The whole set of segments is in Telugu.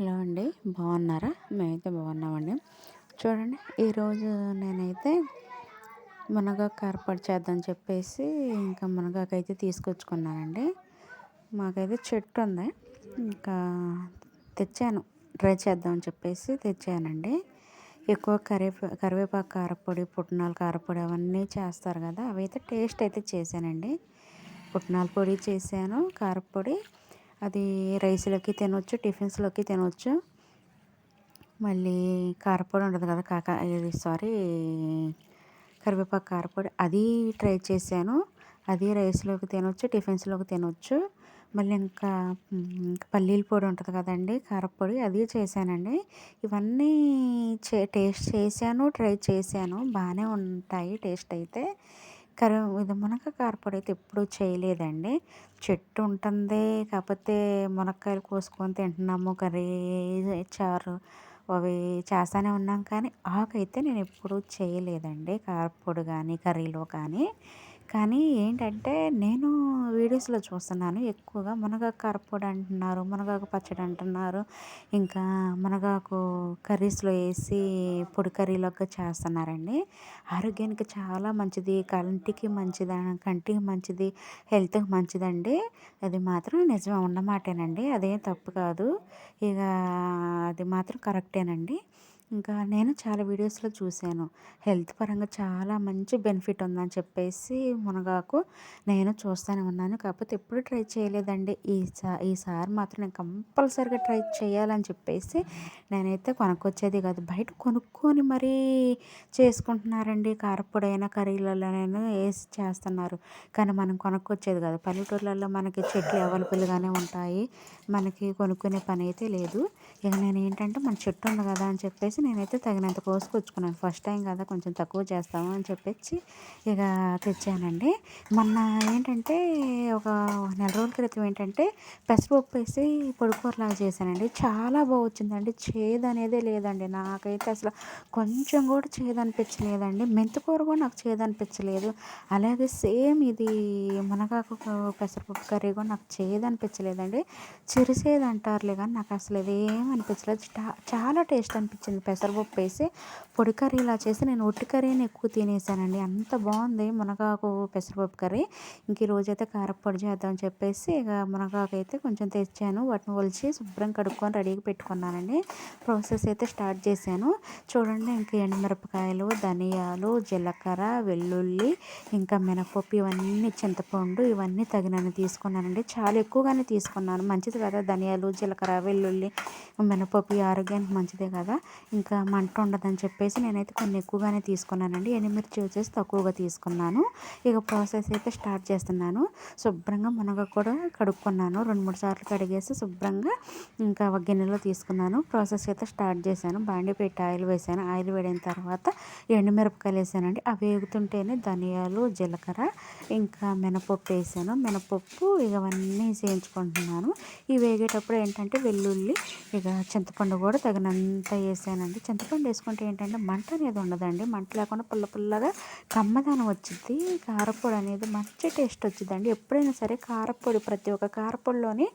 హలో అండి బాగున్నారా? మేమైతే బాగున్నామండి. చూడండి ఈరోజు నేనైతే మునగాకు కారపొడి చేద్దాం చెప్పేసి ఇంకా మునగాకు అయితే తీసుకొచ్చుకున్నానండి. మాకైతే చెట్టు ఉంది. ఇంకా తెచ్చాను. ట్రై చేద్దామని చెప్పేసి తెచ్చానండి. ఎక్కువ కరివే కరివేపాకు కారపొడి పుట్నాల కారపొడి అవన్నీ చేస్తారు కదా అవి అయితే టేస్ట్ అయితే చేశానండి. పుట్నాల పొడి చేశాను కారపొడి అది రైస్లోకి తినొచ్చు టిఫిన్స్లోకి తినొచ్చు. మళ్ళీ కారపొడి ఉంటుంది కదా కాక ఇది సారీ కరివేపాకు కారపొడి అది ట్రై చేశాను. అది రైస్లోకి తినొచ్చు టిఫిన్స్లోకి తినొచ్చు. మళ్ళీ ఇంకా పల్లీల పొడి ఉంటుంది కదండి కారపొడి అది చేశానండి. ఇవన్నీ చే టేస్ట్ చేశాను ట్రై చేశాను. బాగానే ఉంటాయి టేస్ట్ అయితే. కర ఇది మునగ కారపొడి అయితే ఎప్పుడూ చేయలేదండి. చెట్టు ఉంటుంది కాకపోతే మునక్కాయలు కోసుకొని తింటున్నాము కర్రీ చారు అవి చేస్తూనే ఉన్నాం. కానీ ఆకైతే నేను ఎప్పుడూ చేయలేదండి కారపొడి కానీ కర్రీలో కానీ. కానీ ఏంటంటే నేను వీడియోస్లో చూస్తున్నాను. ఎక్కువగా మునగాకు కారపొడి అంటున్నారు మునగాకు పచ్చడి అంటున్నారు. ఇంకా మునగాకు కర్రీస్లో వేసి పొడి కర్రీలోకి చేస్తున్నారండి. ఆరోగ్యానికి చాలా మంచిది కంటికి మంచిది కంటికి మంచిది హెల్త్కి మంచిదండి. అది మాత్రం నిజం ఉన్నమాటేనండి. అదేం తప్పు కాదు. ఇక అది మాత్రం కరెక్టేనండి. ఇంకా నేను చాలా వీడియోస్లో చూశాను. హెల్త్ పరంగా చాలా మంచి బెనిఫిట్ ఉందని చెప్పేసి మునగాకు నేను చూస్తూనే ఉన్నాను. కాకపోతే ఎప్పుడు ట్రై చేయలేదండి. ఈసా ఈసారి మాత్రం నేను కంపల్సరిగా ట్రై చేయాలని చెప్పేసి నేనైతే కొనుక్కొచ్చేది కాదు. బయట కొనుక్కొని మరీ చేసుకుంటున్నారండి. కారపొడైనా కర్రీలలోనైనా వేసి చేస్తున్నారు. కానీ మనం కొనుక్కొచ్చేది కాదు. పల్లెటూర్లలో మనకి చెట్లు అవైలబుల్గానే ఉంటాయి. మనకి కొనుక్కునే పని అయితే లేదు. ఇక నేను ఏంటంటే మన చెట్టు ఉంది కదా అని చెప్పేసి నేనైతే తగినంత కోసుకొచ్చుకున్నాను. ఫస్ట్ టైం కదా కొంచెం తక్కువ చేస్తాము అని చెప్పేసి ఇక తెచ్చానండి. మొన్న ఏంటంటే ఒక నెల రోజుల క్రితం ఏంటంటే పెసరపప్పు వేసి పొడికూరలాగా చేశానండి. చాలా బాగా వచ్చిందండి. చేదు లేదండి. నాకైతే అసలు కొంచెం కూడా చేదు అనిపించలేదండి. మెంతికూర కూడా నాకు చేదు అనిపించలేదు. అలాగే సేమ్ ఇది మునగాకు పెసరపప్పు కర్రీ కూడా నాకు చేదు అనిపించలేదండి. చిరుసేది అంటారులే కానీ నాకు అసలు ఇదేం అనిపించలేదు. చాలా టేస్ట్ అనిపించింది పెసరపప్పు వేసి పొడి కర్రీ ఇలా చేసి నేను ఒట్టి కర్రీని ఎక్కువ తినేసానండి. అంత బాగుంది మునగాకు పెసరపప్పు కర్రీ. ఇంక రోజైతే కారపొడి చేద్దామని చెప్పేసి ఇక మునగాకు అయితే కొంచెం తెచ్చాను. వాటిని ఒలిచి శుభ్రం కడుక్కొని రెడీగా పెట్టుకున్నానండి. ప్రాసెస్ అయితే స్టార్ట్ చేశాను. చూడండి ఇంకా ఎండుమిరపకాయలు ధనియాలు జీలకర్ర వెల్లుల్లి ఇంకా మినపప్పు ఇవన్నీ చింతపండు ఇవన్నీ తగినన్ని తీసుకున్నానండి. చాలా ఎక్కువగానే తీసుకున్నాను. మంచిది కదా? ధనియాలు జీలకర్ర వెల్లుల్లి మినపప్పు ఆరోగ్యానికి మంచిదే కదా? ఇంకా మంట ఉండదని చెప్పేసి నేనైతే కొన్ని ఎక్కువగానే తీసుకున్నానండి. ఎండుమిర్చి వచ్చేసి తక్కువగా తీసుకున్నాను. ఇక ప్రాసెస్ అయితే స్టార్ట్ చేస్తున్నాను. శుభ్రంగా మునగ కూడా కడుక్కున్నాను. రెండు మూడు సార్లు కడిగేసి శుభ్రంగా ఇంకా గిన్నెలో తీసుకున్నాను. ప్రాసెస్ అయితే స్టార్ట్ చేశాను. బాండి పెట్టి ఆయిల్ వేసాను ఆయిల్ వేడిన తర్వాత ఎండుమిరపకాయలు వేసానండి అవి వేగుతుంటేనే ధనియాలు జీలకర్ర ఇంకా మినపప్పు వేసాను మినపప్పు ఇక అవన్నీ వేయించుకుంటున్నాను. ఇవి వేగేటప్పుడు ఏంటంటే వెల్లుల్లి ఇక చింతపండు కూడా తగినంత వేసాను అండి. చింతపండు వేసుకుంటే ఏంటంటే మంట అనేది ఉండదండి. మంట లేకుండా పుల్ల పుల్లగా కమ్మదనం వచ్చింది కారపొడి అనేది మంచి టేస్ట్ వచ్చిందండి ఎప్పుడైనా సరే కారపొడి ప్రతి ఒక్క కారపొడిలోని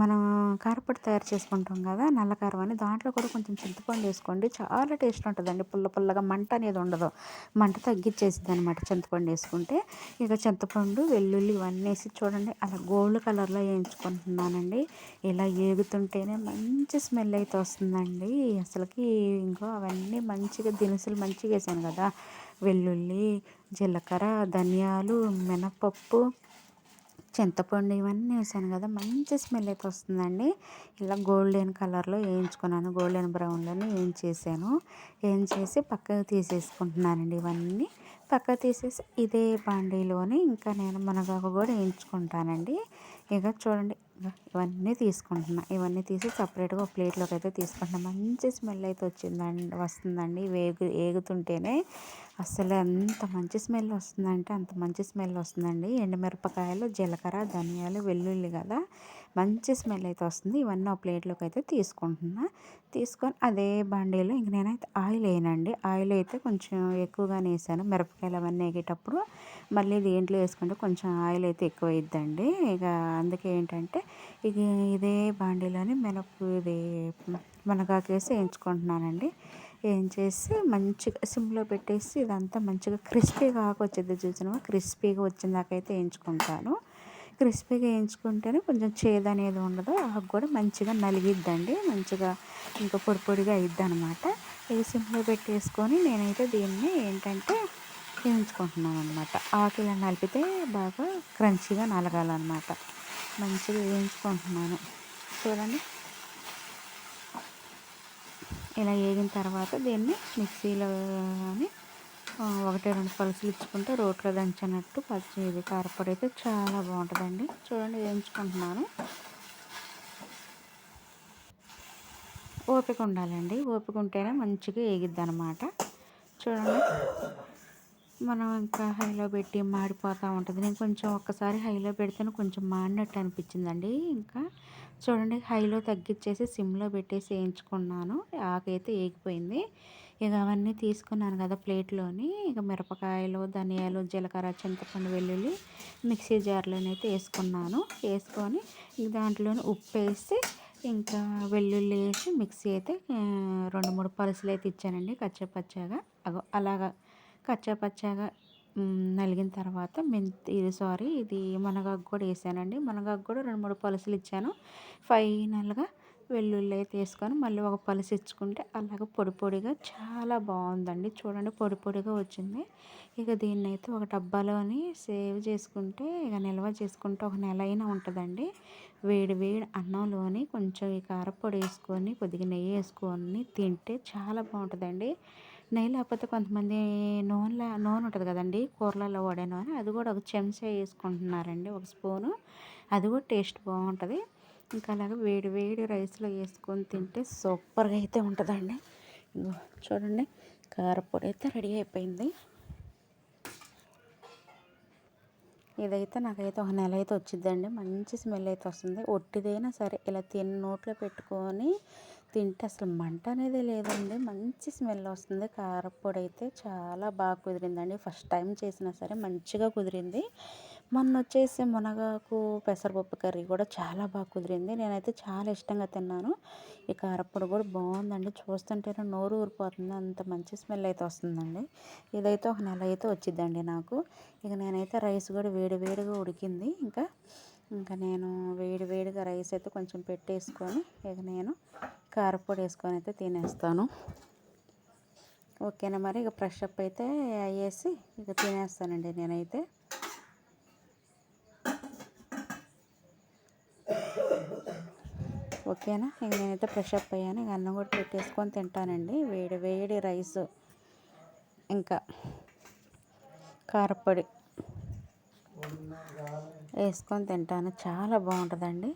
మనం కారపొడి తయారు చేసుకుంటాం కదా నల్ల కారం అని దాంట్లో కూడా కొంచెం చింతపండు వేసుకోండి. చాలా టేస్ట్ ఉంటుందండి. పుల్ల పుల్లగా మంట అనేది ఉండదు. మంట తగ్గించేసింది అనమాట చింతపండు వేసుకుంటే. ఇక చింతపండు వెల్లుల్లి ఇవన్నీ వేసి చూడండి. అలా గోల్డ్ కలర్లో వేయించుకుంటున్నానండి. ఇలా ఏగుతుంటేనే మంచి స్మెల్ అయితే వస్తుందండి. అసలుకి ఇంకో అవన్నీ మంచిగా దినుసులు మంచిగా వేసాను కదా. వెల్లుల్లి జీలకర్ర ధనియాలు మినపప్పు చింతపండు ఇవన్నీ వేసాను కదా. మంచి స్మెల్ అయితే వస్తుందండి. ఇలా గోల్డెన్ కలర్లో వేయించుకున్నాను. గోల్డెన్ బ్రౌన్లోనే వేయించేసాను. వేయించేసి పక్కకు తీసేసుకుంటున్నానండి ఇవన్నీ. పక్కకు తీసేసి ఇదే బాండీలోని ఇంకా నేను మునగాకు కూడా వేయించుకుంటానండి. ఇక చూడండి ఇవన్నీ తీసుకుంటున్నా. ఇవన్నీ తీసి సపరేట్గా ఒక ప్లేట్లోకి అయితే తీసుకుంటున్నా. మంచి స్మెల్ అయితే వచ్చిందండి వస్తుందండి. వేగు వేగుతుంటేనే అసలు ఎంత మంచి స్మెల్ వస్తుందంటే అంత మంచి స్మెల్ వస్తుందండి. ఎండుమిరపకాయలు జీలకర్ర ధనియాలు వెల్లుల్లి కదా మంచి స్మెల్ అయితే వస్తుంది. ఇవన్నీ ఒక ప్లేట్లోకి అయితే తీసుకుంటున్నా. తీసుకొని అదే బాండీలో ఇంక నేనైతే ఆయిల్ వేయనండి. ఆయిల్ అయితే కొంచెం ఎక్కువగానే వేసాను మిరపకాయలు అవన్నీ వేగేటప్పుడు మళ్ళీ దీంట్లో వేసుకుంటే కొంచెం ఆయిల్ అయితే ఎక్కువ అయిద్దండి ఇక అందుకే ఏంటంటే ఇక ఇదే బాండీలోని మినపు ఇది మునగాకేసి వేయించుకుంటున్నానండి. ఏం చేసి మంచిగా సిమ్లో పెట్టేసి ఇదంతా మంచిగా క్రిస్పీగా వచ్చేది చూసినా క్రిస్పీగా వచ్చిందాకైతే వేయించుకుంటాను. క్రిస్పీగా వేయించుకుంటేనే కొంచెం చేదు అనేది ఉండదు. ఆకు కూడా మంచిగా నలిగిద్దండి. మంచిగా ఇంకా పొడి పొడిగా అయిద్ది అనమాట ఇది సిమ్లో పెట్టేసుకొని నేనైతే దీన్ని ఏంటంటే వేయించుకుంటున్నాను అనమాట ఆకు ఇలా నలిపితే బాగా క్రంచీగా నలగాలన్నమాట. మంచిగా వేయించుకుంటున్నాను. చూడండి. ఇలా వేగిన తర్వాత దీన్ని మిక్సీలో ఒకటి రెండు పలుసులు ఇచ్చుకుంటే రోట్లో దంచినట్టు పచ్చి ఇది కారపొడి అయితే చాలా బాగుంటుందండి. చూడండి వేయించుకుంటున్నాను. ఓపిక ఉండాలండి. ఓపిక ఉంటేనే మంచిగా వేగిద్ది అనమాట చూడండి. మనం ఇంకా హైలో పెట్టి మాడిపోతూ ఉంటుంది. నేను కొంచెం ఒక్కసారి హైలో పెడితేనే కొంచెం మాడినట్టు అనిపించిందండి. ఇంకా చూడండి హైలో తగ్గించేసి సిమ్లో పెట్టేసి వేయించుకున్నాను. ఆకైతే వేగిపోయింది ఇక అవన్నీ తీసుకున్నాను కదా ప్లేట్లోని. ఇక మిరపకాయలు ధనియాలు జీలకర్ర చింతపండు వెల్లుల్లి మిక్సీ జార్లోనైతే వేసుకున్నాను. వేసుకొని దాంట్లోనే ఉప్పు వేసి ఇంకా వెల్లుల్లి వేసి మిక్సీ అయితే రెండు మూడు పలుసులు అయితే ఇచ్చానండి కచ్చపచ్చాగా. అగో అలాగా కచ్చపచ్చాగా నలిగిన తర్వాత మెంతి ఇది సారీ ఇది మునగాకు కూడా వేసానండి. మునగాకు కూడా రెండు మూడు పలుసులు ఇచ్చాను. ఫైనల్గా వెల్లుల్లి అయితే వేసుకొని మళ్ళీ ఒక పలుసు ఇచ్చుకుంటే అలాగ పొడి పొడిగా చాలా బాగుందండి. చూడండి పొడి పొడిగా వచ్చింది. ఇక దీన్ని అయితే ఒక డబ్బాలోని సేవ్ చేసుకుంటే ఇక నిల్వ చేసుకుంటే ఒక నెల అయినా ఉంటుందండి. వేడి వేడి అన్నంలోని కొంచెం ఈ కారపొడి వేసుకొని కొద్దిగా నెయ్యి వేసుకొని తింటే చాలా బాగుంటుందండి. నెయ్యి లేకపోతే కొంతమంది నూనె నూనె ఉంటుంది కదండి కూరలలో వాడే నూనె అది కూడా ఒక చెంచా వేసుకుంటున్నారండి ఒక స్పూను. అది కూడా టేస్ట్ బాగుంటుంది. ఇంకా అలాగే వేడి వేడి రైస్లో వేసుకొని తింటే సూపర్గా అయితే ఉంటుందండి. చూడండి కారపొడి అయితే రెడీ అయిపోయింది. ఇదైతే నాకైతే ఒక నెల అయితే వచ్చిందండి మంచి స్మెల్ అయితే వస్తుంది. ఒట్టిదైనా సరే ఇలా తిన్న నోట్లో పెట్టుకొని తింటే అసలు మంట అనేది లేదండి. మంచి స్మెల్ వస్తుంది. కారపొడి అయితే చాలా బాగా కుదిరిందండి. ఫస్ట్ టైం చేసినా సరే మంచిగా కుదిరింది. మొన్న వచ్చేసి మునగాకు పెసరపప్పు కర్రీ కూడా చాలా బాగా కుదిరింది. నేనైతే చాలా ఇష్టంగా తిన్నాను. ఈ కారపొడి కూడా బాగుందండి. చూస్తుంటేనే నోరు ఊరిపోతుంది. అంత మంచి స్మెల్ అయితే వస్తుందండి. ఇదైతే ఒక నెల అయితే వచ్చిందండి నాకు. ఇక నేనైతే రైస్ కూడా వేడి వేడిగా ఉడికింది. ఇంకా ఇంకా నేను వేడి వేడిగా రైస్ అయితే కొంచెం పెట్టేసుకొని ఇక నేను కారపొడి వేసుకొని అయితే తినేస్తాను. ఓకేనా మరి? ఇక ఫ్రెష్ అప్ అయితే అయ్యేసి ఇక తినేస్తానండి నేనైతే. ఓకేనా? ఇంక నేనైతే ఫ్రెష్ అప్ అయ్యాను. ఇంక అన్నం కూడా పెట్టేసుకొని తింటానండి. వేడి వేడి రైస్ ఇంకా కారపొడి వేసుకొని తింటాను. చాలా బాగుంటుందండి.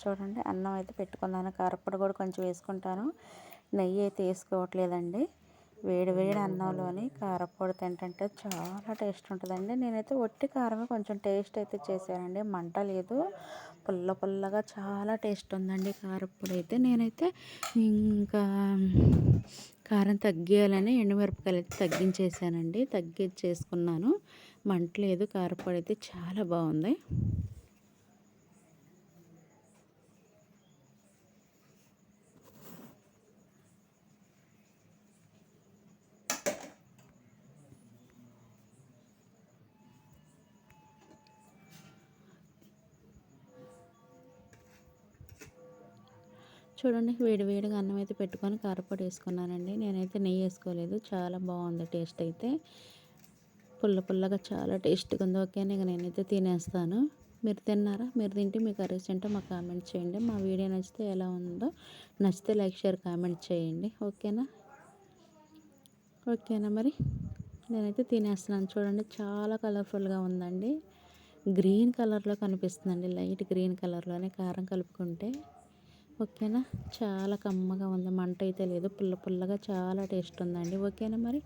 చూడండి అన్నం అయితే పెట్టుకున్నాను. కారపొడి కూడా కొంచెం వేసుకుంటాను. నెయ్యి అయితే వేసుకోవట్లేదండి. వేడి వేడి అన్నంలోని కారపొడి తింటుంటే చాలా టేస్ట్ ఉంటుందండి. నేనైతే ఒట్టి కారమే కొంచెం టేస్ట్ అయితే చేశానండి. మంట లేదు. పుల్ల పుల్లగా చాలా టేస్ట్ ఉందండి కారపొడి అయితే. నేనైతే ఇంకా కారం తగ్గియాలని ఎండుమిరపకాయలు అయితే తగ్గించేసానండి తగ్గించేసుకున్నాను. మంట లేదు. కారపొడి అయితే చాలా బాగుంది. చూడండి వేడి వేడిగా అన్నం అయితే పెట్టుకొని కారపొడి వేసుకున్నానండి. నేనైతే నెయ్యి వేసుకోలేదు. చాలా బాగుంది టేస్ట్ అయితే. పుల్ల పుల్లగా చాలా టేస్ట్గా ఉంది. ఓకేనా ఇక నేనైతే తినేస్తాను. మీరు తిన్నారా? మీరు తింటే మీకు కర్రీస్ అంటే మాకు కామెంట్ చేయండి. మా వీడియో నచ్చితే ఎలా ఉందో నచ్చితే లైక్ షేర్ కామెంట్ చేయండి. ఓకేనా? ఓకేనా మరి? నేనైతే తినేస్తున్నాను. చూడండి చాలా కలర్ఫుల్గా ఉందండి. గ్రీన్ కలర్లో కనిపిస్తుందండి. లైట్ గ్రీన్ కలర్లోనే కారం కలుపుకుంటే. ఓకేనా? చాలా కమ్మగా ఉంది. మంట అయితే లేదు. పుల్ల పుల్లగా చాలా టేస్ట్ ఉందండి. ఓకేనా మరి?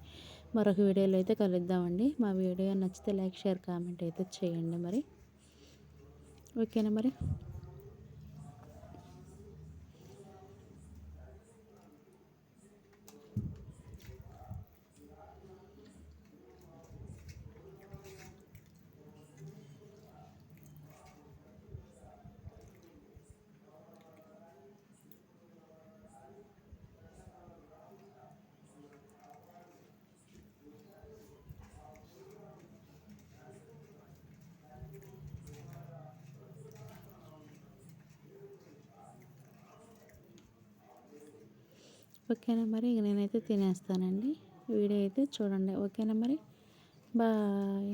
మరొక వీడియోలో అయితే కలుద్దామండి. మా వీడియో నచ్చితే లైక్ షేర్ కామెంట్ అయితే చేయండి మరి. ఓకేనా మరి? ఓకేనా మరి? ఇక నేనైతే తినేస్తానండి. వీడియో అయితే చూడండి. ఓకేనా మరి? బాయ్.